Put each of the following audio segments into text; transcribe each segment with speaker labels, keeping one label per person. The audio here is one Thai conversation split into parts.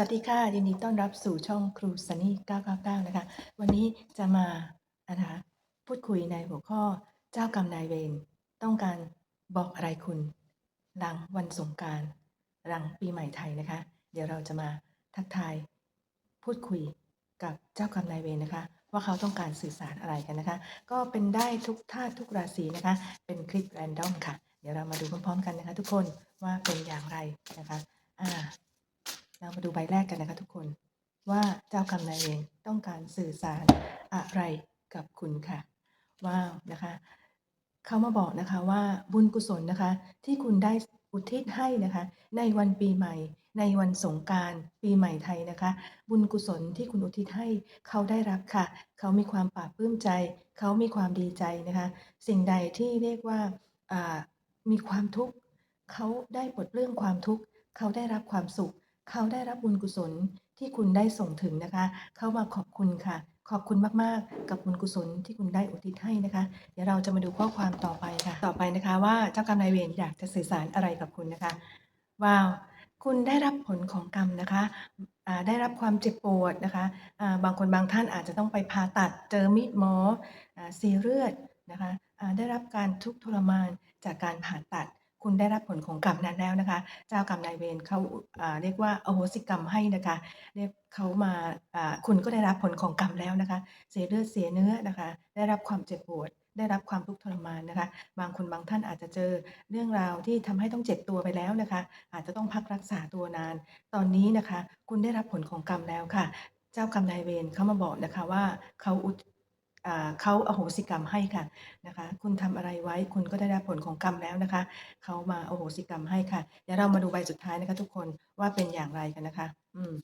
Speaker 1: วัสดีค่ะยินดีต้อนรับสู่ช่องครูซันนี่ 999 นะคะ วันนี้จะมานะคะพูดคุยในหัวข้อเจ้ากรรมนายเวรต้องการบอกอะไรคุณหลังวันสงการหลังปีใหม่ไทยนะคะ เดี๋ยวเราจะมาทักทาย พูดคุยกับเจ้ากรรมนายเวรนะคะ ว่าเขาต้องการสื่อสารอะไรกันนะคะ ก็เป็นได้ทุกท่าตุทุกราศีนะคะ เป็นคลิปแรนดอมค่ะ เดี๋ยวเรามาดูพร้อมๆกันนะคะ ทุกคนว่าเป็นอย่างไรนะคะอ่า เรามาดูใบแรกกันนะคะทุกคนว่าเจ้ากรรมนายเวรต้องการสื่อสารอะไรกับคุณค่ะ ว้าวนะคะเขามาบอกนะคะว่าบุญกุศลนะคะ ที่คุณได้อุทิศให้นะคะ ในวันปีใหม่ ในวันสงการปีใหม่ไทยนะคะ บุญกุศลที่คุณอุทิศให้เขาได้รับค่ะ เขามีความปลาบปลื้มใจ เขามีความดีใจนะคะ สิ่งใดที่เรียกว่าอ่ามีความทุกข์เขาได้ปลดเรื่องความทุกข์เขาได้รับความสุข เขาได้รับบุญกุศลที่คุณได้ส่งถึงนะคะ เขามาขอบคุณค่ะ ขอบคุณมากๆ กับบุญกุศลที่คุณได้อุทิศให้นะคะ เดี๋ยวเราจะมาดูข้อความต่อไปค่ะ ต่อไปนะคะ ว่าเจ้ากรรมนายเวรอยากจะสื่อสารอะไรกับคุณนะคะ ว้าว คุณได้รับผลของกรรมนะคะได้รับความเจ็บปวดนะคะบางคนบางท่านอาจจะต้องไปผ่าตัดเจอมีดหมออ่าซีเลือดนะคะได้รับการทุกข์ทรมานจากการผ่าตัด คุณได้รับผลของกรรมนั้นแล้วนะคะ เจ้ากรรมนายเวรเขาอ่าเรียกว่าอโหสิกรรมให้นะคะ เรียกเขามาอ่าคุณก็ได้รับผลของกรรมแล้วนะคะ เสียเลือดเสียเนื้อนะคะ ได้รับความเจ็บปวดได้รับความทุกข์ทรมานนะคะ บางคนบางท่านอาจจะเจอเรื่องราวที่ทำให้ต้องเจ็บตัวไปแล้วนะคะ อาจจะต้องพักรักษาตัวนาน ตอนนี้นะคะ คุณได้รับผลของกรรมแล้วค่ะ เจ้ากรรมนายเวรเขามาบอกนะคะว่าเขาอุทิอ่า เขาอโหสิกรรมให้ค่ะนะคะ คุณทำอะไรไว้คุณก็ได้รับผลของกรรมแล้วนะคะ เขามาอโหสิกรรมให้ค่ะ เดี๋ยวเรามาดูใบสุดท้ายนะคะทุกคนว่าเป็นอย่างไรกันนะคะ อืม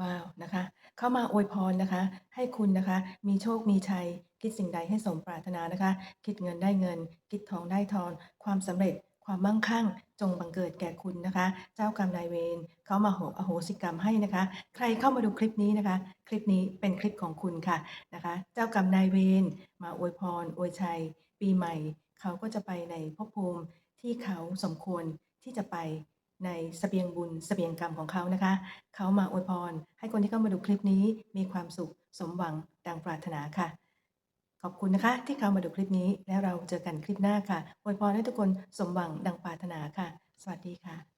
Speaker 1: ว้าวนะคะ เข้ามาอวยพรนะคะ ให้คุณนะคะ มีโชคมีชัย คิดสิ่งใดให้สมปรารถนานะคะ คิดเงินได้เงิน คิดทองได้ทอง ความสำเร็จ ความมั่งคั่งจงบังเกิดแก่คุณนะคะ เจ้ากรรมนายเวรเขามาโหอโหสิกรรมให้นะคะ ใครเข้ามาดูคลิปนี้นะคะ คลิปนี้เป็นคลิปของคุณค่ะนะคะ เจ้ากรรมนายเวรมาอวยพรอวยชัย ปีใหม่ เขาก็จะไปในภพภูมิที่เขาสมควรที่จะไปในเสบียงบุญเสบียงกรรมของเขานะคะ เขามาอวยพร ให้คนที่เข้ามาดูคลิปนี้มีความสุขสมหวังดังปรารถนาค่ะ ขอบคุณนะคะ ที่เข้ามาดูคลิปนี้ แล้วเราเจอกันคลิปหน้าค่ะอวยพรให้ทุกคนสมหวังดังปรารถนาค่ะ สวัสดีค่ะ